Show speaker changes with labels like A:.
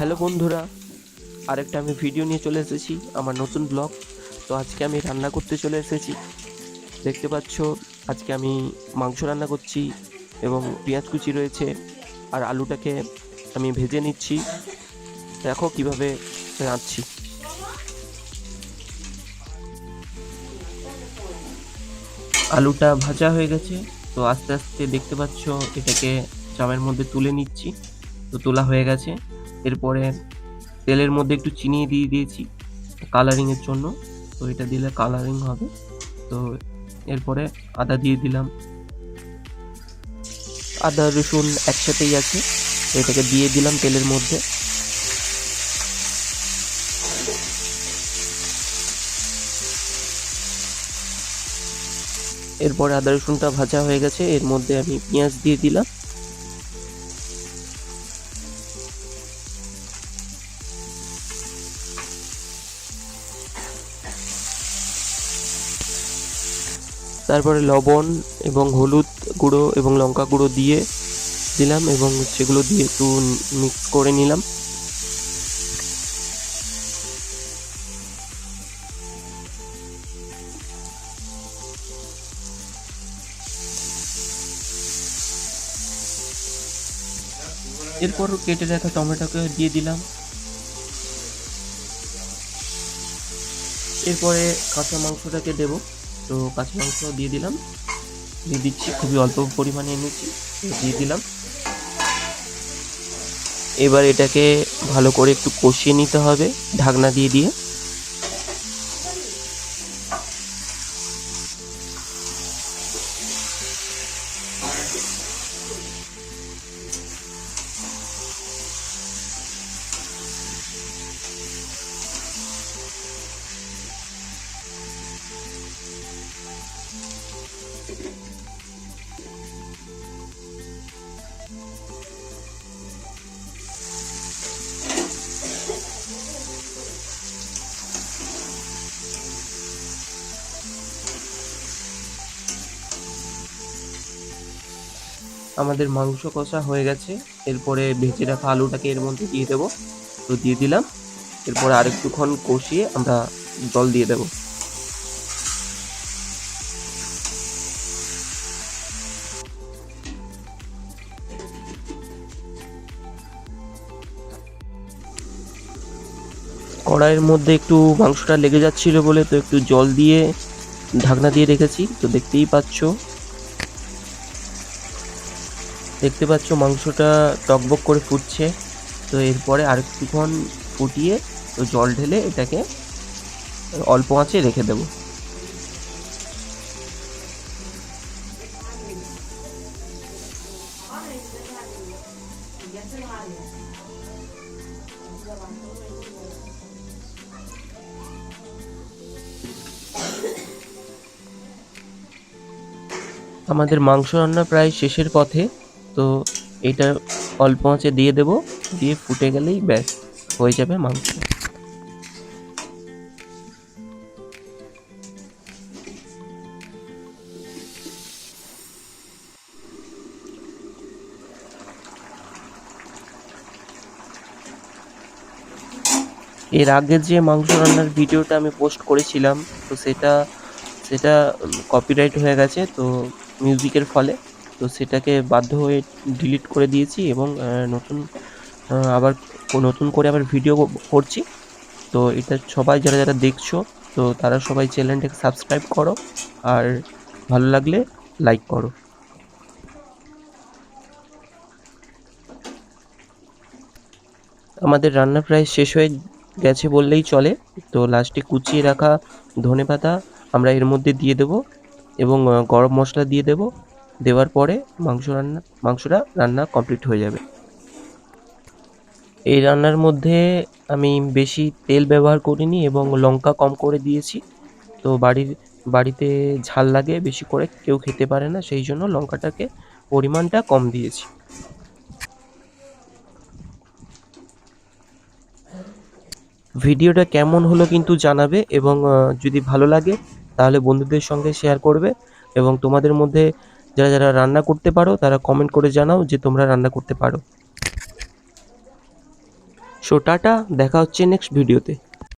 A: Hello বন্ধুরা, আরেকটা আমি ভিডিও নিয়ে চলে এসেছি, আমার নতুন ব্লগ তো আজকে আমি রান্না করতে চলে এসেছি। দেখতে পাচ্ছ, আজকে আমি মাংস রান্না করছি এবং পেঁয়াজ কুচি রয়েছে আর আলুটাকে আমি ভেজে নিচ্ছি। দেখো কীভাবে রাঁধছি। আলুটা ভাজা হয়ে গেছে, তো আস্তে আস্তে দেখতে পাচ্ছ, এটাকে চামের মধ্যে তুলে নিচ্ছি। তো তোলা হয়ে গেছে। এরপরে তেলের মধ্যে একটু চিনি দিয়ে দিয়েছি কালারিংয়ের জন্য। তো এটা দিলে কালারিং হবে। তো এরপরে আদা দিয়ে দিলাম। আদা, রসুন একসাথেই আছে। এটাকে দিয়ে দিলাম তেলের মধ্যে। এরপরে আদা, রসুনটা ভাজা হয়ে গেছে। এর মধ্যে আমি পেঁয়াজ দিয়ে দিলাম। তারপরে লবণ এবং হলুদ গুঁড়ো এবং লঙ্কা গুঁড়ো দিয়ে দিলাম এবং সেগুলো দিয়ে একটু মিক্স করে নিলাম। এরপর কেটে রাখা টমেটোকে দিয়ে দিলাম। এরপরে কাঁচা মাংসটাকে দেবো। তো কাঁচা মাংস দিয়ে দিলাম। দিয়ে দিচ্ছি, খুবই অল্প পরিমাণে এনেছি দিয়ে দিলাম। এবার এটাকে ভালো করে একটু কষিয়ে নিতে হবে ঢাকনা দিয়ে দিয়ে। আমাদের মাংস কষা হয়ে গেছে। এরপরে ভেজে রাখা আলুটাকে এর মধ্যে দিয়ে দেবো। তো দিয়ে দিলাম। এরপরে আরেকটুক্ষণ কষিয়ে আমরা জল দিয়ে দেবো। কড়াইয়ের মধ্যে একটু মাংসটা লেগে যাচ্ছিল বলে তো একটু জল দিয়ে ঢাকনা দিয়ে রেখেছি। তো দেখতেই পাচ্ছ। দেখতে পাচ্ছ মাংসটা টকবক করে ফুটছে। তো এরপরে আরেকটুক্ষণ ফুটিয়ে তো জল ঢেলে এটাকে অল্প আঁচে রেখে দেবো। আমাদের মাংস রান্না প্রায় শেষের পথে। তো এটা অল্প আঁচে দিয়ে দেবো, দিয়ে ফুটে গেলেই ব্যাস, হয়ে যাবে মাংস। এর আগে যে মাংস রান্নার ভিডিওটা আমি পোস্ট করেছিলাম, তো সেটা সেটা কপিরাইট হয়ে গেছে, তো মিউজিকের ফলে। তো সেটাকে বাধ্য হয়ে ডিলিট করে দিয়েছি এবং নতুন আবার নতুন করে আবার ভিডিও করছি। তো এটা সবাই যারা যারা দেখছ, তো তারা সবাই চ্যানেলটাকে সাবস্ক্রাইব করো আর ভালো লাগলে লাইক করো। আমাদের রান্না প্রায় শেষ হয়ে গেছে বললেই চলে। তো লাস্টে কুচিয়ে রাখা ধনেপাতা আমরা এর মধ্যে দিয়ে দেবো এবং গরম মশলা দিয়ে দেবো। দেওয়ার পরে মাংস রান্না, মাংসটা রান্না কমপ্লিট হয়ে যাবে। এই রান্নার মধ্যে আমি বেশি তেল ব্যবহার করিনি এবং লঙ্কা কম করে দিয়েছি। তো বাড়ির, বাড়িতে ঝাল লাগে বেশি করে, কেউ খেতে পারে না, সেই জন্য লঙ্কাটাকে পরিমাণটা কম দিয়েছি। ভিডিওটা কেমন হলো কিন্তু জানাবে এবং যদি ভালো লাগে তাহলে বন্ধুদের সঙ্গে শেয়ার করবে এবং তোমাদের মধ্যে যারা যারা রান্না করতে পারো, তারা কমেন্ট করে জানাও যে তোমরা রান্না করতে পারো। সো টাটা, দেখা হচ্ছে নেক্সট ভিডিওতে